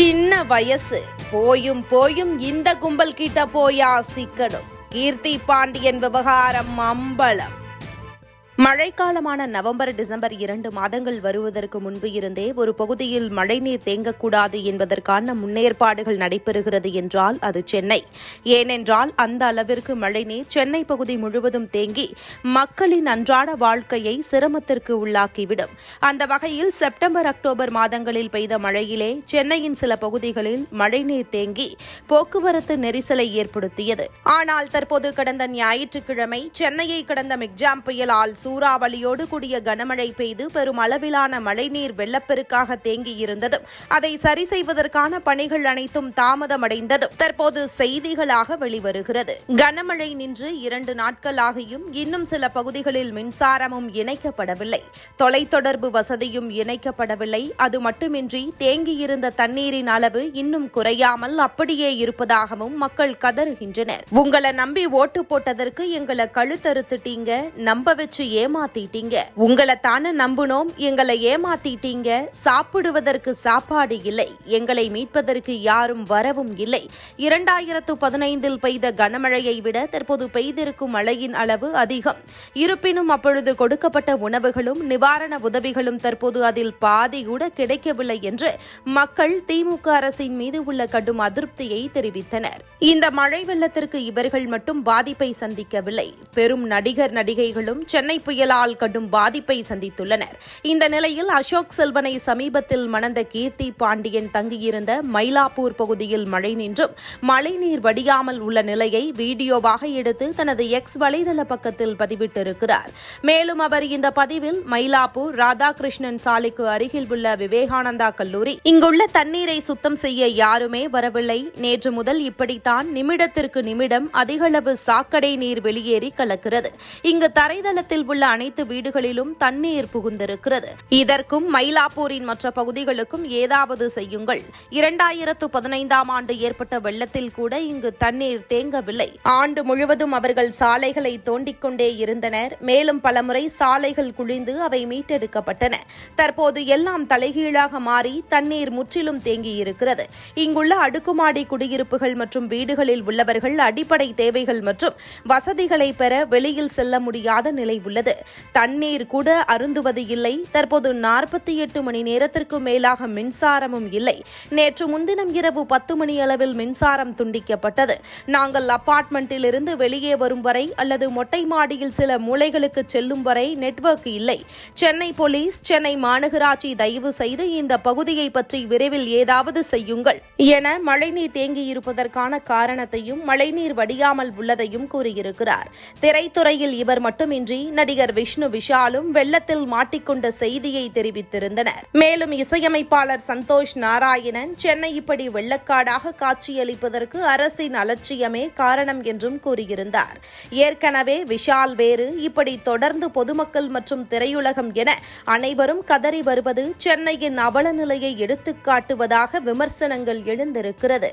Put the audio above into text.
சின்ன வயசு. போயும் போயும் இந்த கும்பல் கிட்ட போயா சிக்கணும் கீர்த்தி பாண்டியன் விவகாரம் அம்பலம். மழைக்காலமான நவம்பர் டிசம்பர் இரண்டு மாதங்கள் வருவதற்கு முன்பு இருந்தே ஒரு பகுதியில் மழைநீர் தேங்கக்கூடாது என்பதற்கான முன்னேற்பாடுகள் நடைபெறுகிறது என்றால் அது சென்னை. ஏனென்றால் அந்த அளவிற்கு மழைநீர் சென்னை பகுதி முழுவதும் தேங்கி மக்களின் அன்றாட வாழ்க்கையை சிரமத்திற்கு உள்ளாக்கிவிடும். அந்த வகையில் செப்டம்பர் அக்டோபர் மாதங்களில் பெய்த மழையிலே சென்னையின் சில பகுதிகளில் மழைநீர் தேங்கி போக்குவரத்து நெரிசலை ஏற்படுத்தியது. ஆனால் தற்போது கடந்த ஞாயிற்றுக்கிழமை சென்னையை கடந்த மிக்ஜாம் புயலால் சூறாவளியோடு கூடிய கனமழை பெய்து பெரும் அளவிலான மழைநீர் வெள்ளப்பெருக்காக தேங்கியிருந்ததும் அதை சரி செய்வதற்கான பணிகள் அனைத்தும் தாமதமடைந்தது தற்போது செய்திகளாக வெளிவருகிறது. கனமழை நின்று இரண்டு நாட்களாகியும் இன்னும் சில பகுதிகளில் மின்சாரமும் இணைக்கப்படவில்லை. தொலைத்தொடர்பு வசதியும் இணைக்கப்படவில்லை. அது மட்டுமின்றி தேங்கியிருந்த தண்ணீரின் அளவு இன்னும் குறையாமல் அப்படியே இருப்பதாகவும் மக்கள் கதறுகின்றனர். உங்களை நம்பி ஓட்டு போட்டதற்கு எங்களை கழுத்தறுத்துட்டீங்க. நம்ப வச்சு ஏமாத்திட்டீங்க. உங்களை தானே நம்பினோம். எங்களை ஏமாத்திட்டீங்க. சாப்பிடுவதற்கு சாப்பாடு இல்லை. எங்களை மீட்பதற்கு யாரும் வரவும் இல்லை. இரண்டாயிரத்து பதினைந்தில் பெய்த கனமழையை விட தற்போது பெய்திருக்கும் மழையின் அளவு அதிகம். இருப்பினும் அப்பொழுது கொடுக்கப்பட்ட உணவுகளும் நிவாரண உதவிகளும் தற்போது அதில் பாதி கூட கிடைக்கவில்லை என்று மக்கள் திமுக அரசின் மீது உள்ள கடும் அதிருப்தியை தெரிவித்தனர். இந்த மழை வெள்ளத்திற்கு இவர்கள் மட்டும் பாதிப்பை சந்திக்கவில்லை. பெரும் நடிகர் நடிகைகளும் சென்னை புயலால் கடும் பாதிப்பை சந்தித்துள்ளனர். இந்த நிலையில் அசோக் செல்வனை சமீபத்தில் மணந்த கீர்த்தி பாண்டியன் தங்கியிருந்த மயிலாப்பூர் பகுதியில் மழை நின்றும். மழைநீர் வடியாமல் உள்ள நிலையை வீடியோவாக எடுத்து தனது எக்ஸ் வலைதள பக்கத்தில் பதிவிட்டிருக்கிறார். மேலும் அவர் இந்த பதிவில் மயிலாப்பூர் ராதாகிருஷ்ணன் சாலைக்கு அருகில் உள்ள விவேகானந்தா கல்லூரி இங்குள்ள தண்ணீரை சுத்தம் செய்ய யாருமே வரவில்லை. நேற்று முதல் இப்படித்தான் நிமிடத்திற்கு நிமிடம் அதிகளவு சாக்கடை நீர் வெளியேறி கலக்கிறது. இங்கு தரைதளத்தில் உள்ள அனைத்து வீடுகளிலும் தண்ணீர் புகுந்திருக்கிறது. இதற்கும் மயிலாப்பூரின் மற்ற பகுதிகளுக்கும் ஏதாவது செய்யுங்கள். இரண்டாயிரத்து பதினைந்தாம் ஆண்டு ஏற்பட்ட வெள்ளத்தில் கூட இங்கு தண்ணீர் தேங்கவில்லை. ஆண்டு முழுவதும் அவர்கள் சாலைகளை தோண்டிக் கொண்டே இருந்தனர். மேலும் பலமுறை சாலைகள் குழிந்து அவை மீட்டெடுக்கப்பட்டன. தற்போது எல்லாம் தலைகீழாக மாறி தண்ணீர் முற்றிலும் தேங்கியிருக்கிறது. இங்குள்ள அடுக்குமாடி குடியிருப்புகள் மற்றும் வீடுகளில் உள்ளவர்கள் அடிப்படை தேவைகள் மற்றும் வசதிகளை பெற வெளியில் செல்ல முடியாத நிலை உள்ளது. தண்ணீர் கூட அருந்துவது இல்லை. தற்போது நாற்பத்தி எட்டு மணி நேரத்திற்கு மேலாக மின்சாரமும் இல்லை. நேற்று முன்தினம் இரவு பத்து மணி அளவில் மின்சாரம் துண்டிக்கப்பட்டது. நாங்கள் அபார்ட்மெண்ட்டில் இருந்து வெளியே வரும் வரை அல்லது மொட்டை மாடியில் சில மூளைகளுக்கு செல்லும் வரை நெட்வொர்க் இல்லை. சென்னை போலீஸ் சென்னை மாநகராட்சி தயவு செய்து இந்த பகுதியை பற்றி விரைவில் ஏதாவது செய்யுங்கள் என மழைநீர் தேங்கியிருப்பதற்கான காரணத்தையும் மழைநீர் வடியாமல் உள்ளதையும் கூறியிருக்கிறார். திரைத்துறையில் இவர் மட்டுமின்றி நடிகர் விஷ்ணு விஷாலும் வெள்ளத்தில் மாட்டிக்கொண்ட செய்தியை தெரிவித்திருந்தனர். மேலும் இசையமைப்பாளர் சந்தோஷ் நாராயணன் சென்னை இப்படி வெள்ளக்காடாக காட்சியளிப்பதற்கு அரசின் அலட்சியமே காரணம் என்றும் கூறியிருந்தார். ஏற்கனவே விஷால் வேறு இப்படி தொடர்ந்து பொதுமக்கள் மற்றும் திரையுலகம் என அனைவரும் கதறி வருவது சென்னையின் அவல நிலையை எடுத்துக்காட்டுவதாக விமர்சனங்கள் எழுந்திருக்கிறது.